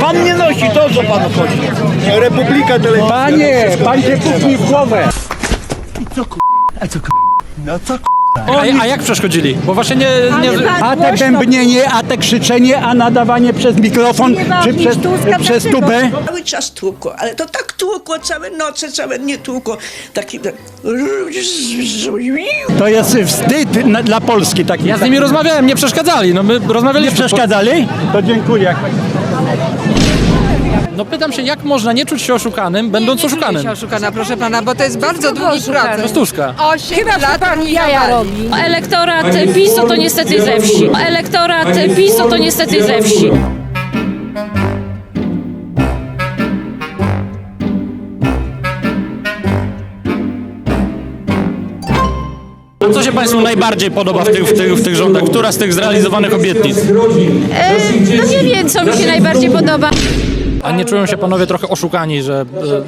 Pan nie nosi, to co panu chodzi? Republika Telewizyjna. Panie, pan się puknij w głowę. A, a jak przeszkodzili? Bo właśnie nie... nie... A te bębnienie, a te krzyczenie, a nadawanie przez mikrofon czy przez, przez tubę. Cały czas tłukło, ale to tak tłukło, całe noce, całe dnie tłukło. Taki... To jest wstyd na, dla Polski taki. Ja z nimi rozmawiałem, nie przeszkadzali. No my Nie rozmawialiśmy... przeszkadzali? To dziękuję. No pytam się, jak można nie czuć się oszukanym, będąc oszukanym? się oszukana, proszę pana, bo to jest bardzo długi proces. Prostuszka. Osiem lat pan jaja robi. Elektorat PiSu to niestety ze wsi. Elektorat PiSu to niestety ze wsi. A co się Państwu najbardziej podoba w tych, w tych, w tych rządach? Która z tych zrealizowanych obietnic? E, no nie wiem, co mi się najbardziej podoba. A nie czują się Panowie trochę oszukani, że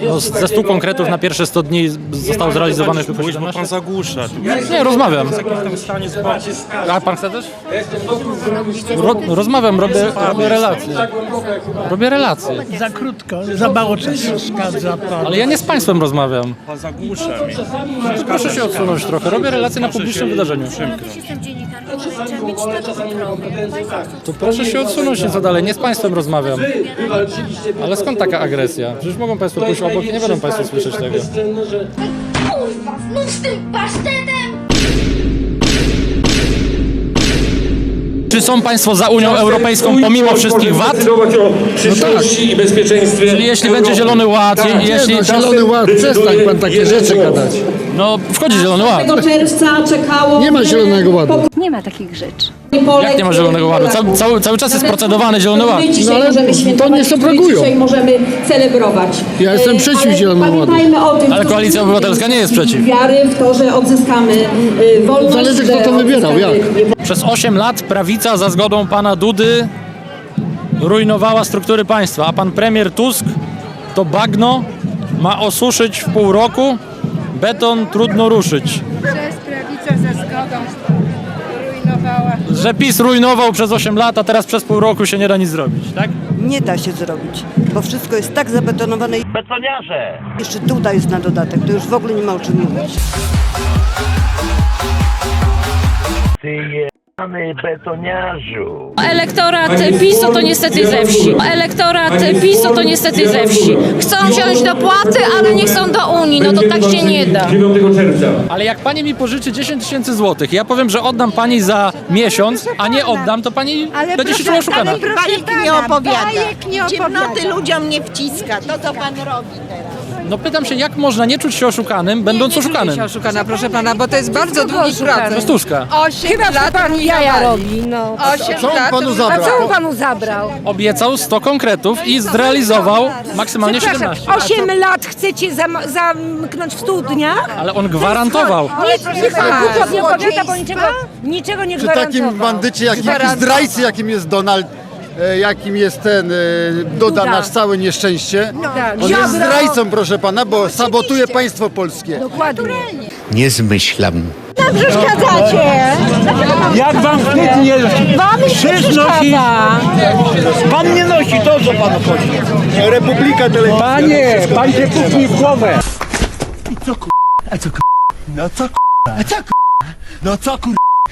e, no, ze 100 konkretów na pierwsze 100 dni zostało zrealizowanych tylko 17? Pan zagłusza. Nie, rozmawiam. A Pan chce też? Ro, rozmawiam, robię, robię relacje. Robię relacje. Za krótko, za mało czasu przeszkadza pan. Ale ja nie z Państwem rozmawiam. Pan zagłusza mnie. Proszę się odsunąć trochę. Robię relacje na publicznym wydarzeniu. Jestem dziennikarzem, trzeba mieć taki To proszę się odsunąć nieco dalej. Nie z Państwem rozmawiam. Ale skąd taka agresja? Przecież mogą Państwo pójść obok i nie będą Państwo słyszeć tego. Kurwa, znów z tym pasztetem! Czy są Państwo za Unią Europejską pomimo wszystkich wad? o przyszłości i bezpieczeństwie. Czyli jeśli będzie Zielony Ład, je- jeśli... Zielony Ład, przestań pan takie rzeczy gadać. No, wchodzi Zielony Ład. czerwca czekało. Nie ma Zielonego Ładu. Nie ma takich rzeczy. Jak nie ma Zielonego Ładu? Cały, cały, cały czas jest procedowany Zielony Ład. Dzisiaj ale możemy to nie propagują. Dzisiaj możemy celebrować. Ja jestem E, przeciw ale Zielonemu Ładu. Pamiętajmy o tym, Ale Koalicja. Obywatelska nie jest przeciw. Wiary w to, że odzyskamy e, wolność. Zależy, kto to wybierał, jak. Przez 8 lat prawica za zgodą pana Dudy rujnowała struktury państwa, a pan premier Tusk to bagno ma osuszyć w pół roku, beton trudno ruszyć. Przez prawicę ze zgodą rujnowała. Że PiS rujnował przez 8 lat, a teraz przez pół roku się nie da nic zrobić, tak? Nie da się zrobić, bo wszystko jest tak zabetonowane i Betoniarze! jeszcze tutaj jest na dodatek, to już w ogóle nie ma o czym mówić. Ty betoniarzu! Elektorat PiSu to niestety ze wsi. Elektorat PiSu to niestety ze wsi. Chcą wziąć dopłaty, ale nie chcą do Unii. No to tak się nie da. 9 czerwca. Ale jak pani mi pożyczy 10 tysięcy złotych, ja powiem, że oddam pani za miesiąc, a nie oddam, to pani będzie się czuła oszukana. Bajek nie opowiada. Bajek nie Ciemnoty ludziom nie wciska, to co pan robi teraz. No pytam się, jak można nie czuć się oszukanym, będąc oszukanym? się oszukana, proszę pana, bo to jest bardzo długi proces. Prostuszka. Osiem lat pan jaja robi, no. Osiem co on lat. panu zabrał? A co on panu zabrał? Obiecał 100 konkretów i zrealizował maksymalnie 17. 8 lat chcecie zam- zamknąć w studniach? Ale on gwarantował. Nie, proszę pana, głupot nie opowiada, bo niczego, niczego nie Przy takim gwarantował. bandycie, jakim, Gwarantował. zdrajcy, jakim jest Donald, jakim jest ten e, Duda, nasz całe nieszczęście. Tak. On jest zdrajcą, proszę pana, bo sabotuje państwo polskie. Dokładnie. Nie zmyślam. Jak wam wstyd nie Krzyż nosi. Pan nie nosi, to co panu chodzi? Republika Telewizyjna. Panie, pan się puknij w głowę.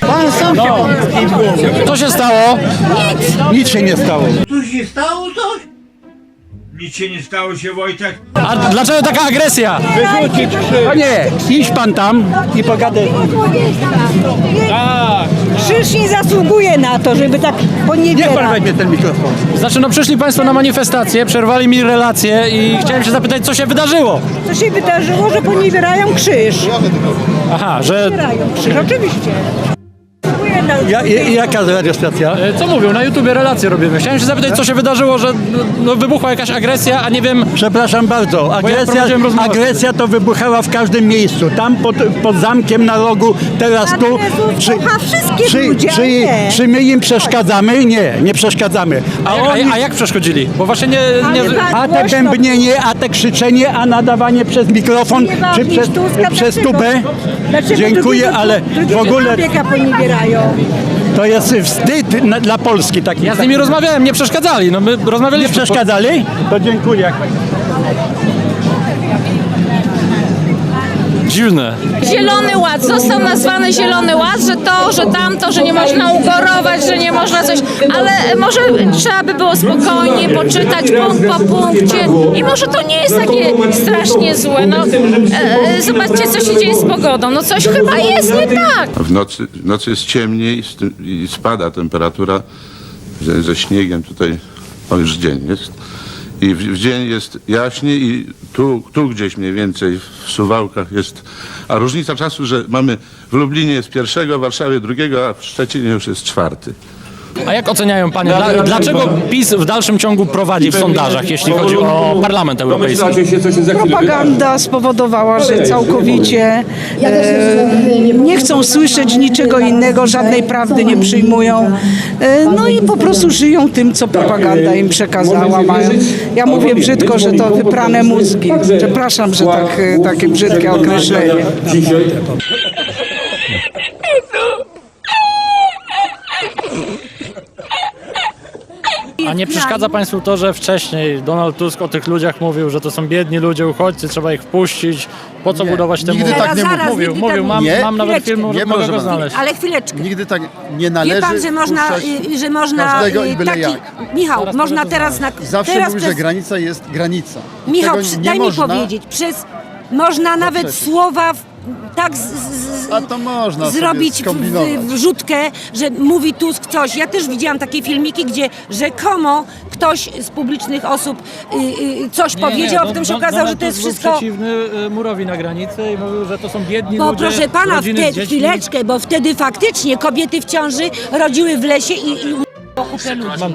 Pan sam się Co się stało? Nic się nie stało. Tu się stało coś? Nic się nie stało się, Wojtek. A dlaczego taka agresja? Wyrzucić krzyż. Panie, idź pan tam i pogadaj. Krzyż nie zasługuje na to, żeby tak Niech pan poniewierać. weźmie ten mikrofon. Znaczy, no przyszli Państwo na manifestację, przerwali mi relacje i chciałem się zapytać, co się wydarzyło. Co się wydarzyło, że poniewierają krzyż. Aha, że... Poniewierają krzyż, oczywiście. Ja, jaka radiostacja? e, Co mówią? Na YouTubie relacje robimy. Chciałem się zapytać, co się wydarzyło, że no, wybuchła jakaś agresja, a nie wiem... Przepraszam bardzo, agresja, rozmowę. agresja to wybuchała w każdym miejscu. Tam pod, pod zamkiem na rogu, teraz tu. Czy, wszystkie czy, ludzie, czy, nie. czy my im przeszkadzamy? Nie, nie przeszkadzamy. A A, jak, oni, a, a jak przeszkodzili? Bo właśnie nie... nie... a te bębnienie, a te krzyczenie, a nadawanie przez mikrofon, czy przez, przez tubę? Dziękuję, ale w ogóle poniewierają. To jest wstyd na, dla Polski taki. Ja z nimi rozmawiałem, nie przeszkadzali. No my Nie rozmawialiśmy. przeszkadzali? To dziękuję. Dziwne. Zielony Ład, został nazwany Zielony Ład, że to, że tamto, że nie można ugorować, że nie można coś, ale może trzeba by było spokojnie poczytać punkt po punkcie i może to nie jest takie strasznie złe. No, e, zobaczcie, co się dzieje z pogodą. No coś chyba jest nie tak. W nocy, w nocy jest ciemniej z tym- i spada temperatura ze, ze śniegiem tutaj, o już dzień jest. I w, w dzień jest jaśniej i tu, tu gdzieś mniej więcej w Suwałkach jest, a różnica czasu, że mamy w Lublinie jest pierwszego, w Warszawie drugiego, a w Szczecinie już jest czwarty. A jak oceniają panie, dla, dlaczego PiS w dalszym ciągu prowadzi w sondażach, jeśli chodzi o Parlament Europejski? Propaganda spowodowała, że całkowicie e, nie chcą słyszeć niczego innego, żadnej prawdy nie przyjmują. E, no i po prostu żyją tym, co propaganda im przekazała. Mają, ja mówię brzydko, że to wyprane mózgi. Przepraszam, że tak, e, takie brzydkie określenie. A nie przeszkadza państwu to, że wcześniej Donald Tusk o tych ludziach mówił, że to są biedni ludzie, uchodźcy, trzeba ich wpuścić. Po co Nie, budować te nigdy mury? tak nie Zaraz, mówił. Mówił, nigdy mówił, tak mam, Nie, mam nawet chwileczkę. film, Nie, mogę proszę go znaleźć. Ale chwileczkę. Nigdy tak nie Wie należy pan, że można, puszczać y, że można każdego y, i byle taki, jak. Michał, Zaraz można to teraz na, Zawsze teraz mówi, przez, że granica jest granica. Michał, Tego przy, nie daj mi można, powiedzieć, przez można nawet przecież. słowa w, tak z, z, A to można sobie zrobić w, skombinować. w, wrzutkę, że mówi Tusk coś. Ja też widziałam takie filmiki, gdzie rzekomo ktoś z publicznych osób y, y, coś powiedział, a Don- potem się Don- okazało, Donald że to jest wszystko... przeciwny y, murowi na granicy i mówił, że to są biedni Bo ludzie, proszę pana, rodziny z wtedy, dziećmi. chwileczkę, bo wtedy faktycznie kobiety w ciąży rodziły w lesie i, i. Mam.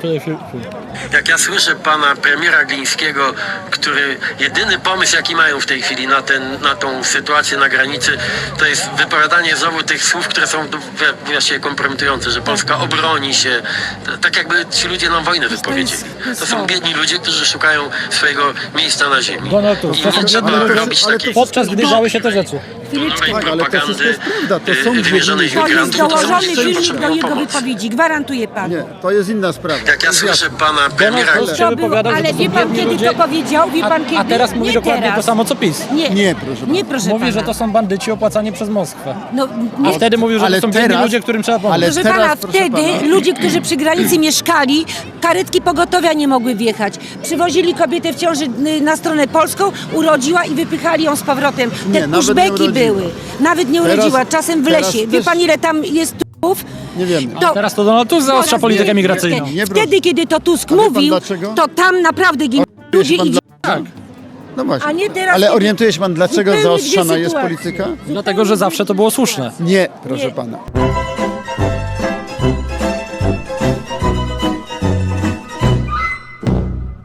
Jak ja słyszę pana premiera Glińskiego, który jedyny pomysł jaki mają w tej chwili na, ten, na tą sytuację na granicy, to jest wypowiadanie znowu tych słów, które są no, właściwie kompromitujące, że Polska obroni się. Tak jakby ci ludzie nam wojnę wypowiedzieli. To są biedni ludzie, którzy szukają swojego miejsca na ziemi. Donald Tusk, to I nie trzeba robić takiej Podczas gdy działy się te rzeczy. Kolorowej Tak, ale to wszystko jest prawda, to są wymierzonej w biedni To jest migrantów, to są dołożony filmik do jego wypowiedzi, gwarantuję panu. Nie, to jest inna sprawa. Jak ja słyszę pana premiera się To było, wypowiadał, że ale to wie są pan biedni kiedy ludzie, to powiedział? Wie a, pan kiedy? a teraz mówi nie dokładnie teraz. to samo co PiS. Nie, Nie, proszę nie pana. proszę Mówi, pana. że to są bandyci opłacani przez Moskwę. No, A nie, wtedy mówił, że Ale to są biedni teraz- ludzie, którym trzeba pomóc. ale Proszę teraz, pana, proszę wtedy pana. ludzie, którzy przy granicy mieszkali, karetki pogotowia nie mogły wjechać. Przywozili kobietę w ciąży y, na stronę polską, urodziła i wypychali ją z powrotem. Nie, Te nawet nie pushbacki urodziła. Były. Nawet nie Teraz- urodziła, czasem w teraz lesie. Wie też- pan ile tam jest trupów? Nie wiemy. To Teraz to Donald Tusk zaostrza Teraz politykę nie- migracyjną. nie- Nie, Wtedy, kiedy to Tusk A wie pan mówił, dlaczego? to tam naprawdę giną ludzie pan i. Tak. No właśnie. A nie teraz, Ale kiedy- orientuje się pan, dlaczego Zupełnie dwie zaostrzana jest sytuacje. polityka? Dlatego, że zawsze to było słuszne. Nie, proszę Nie. pana.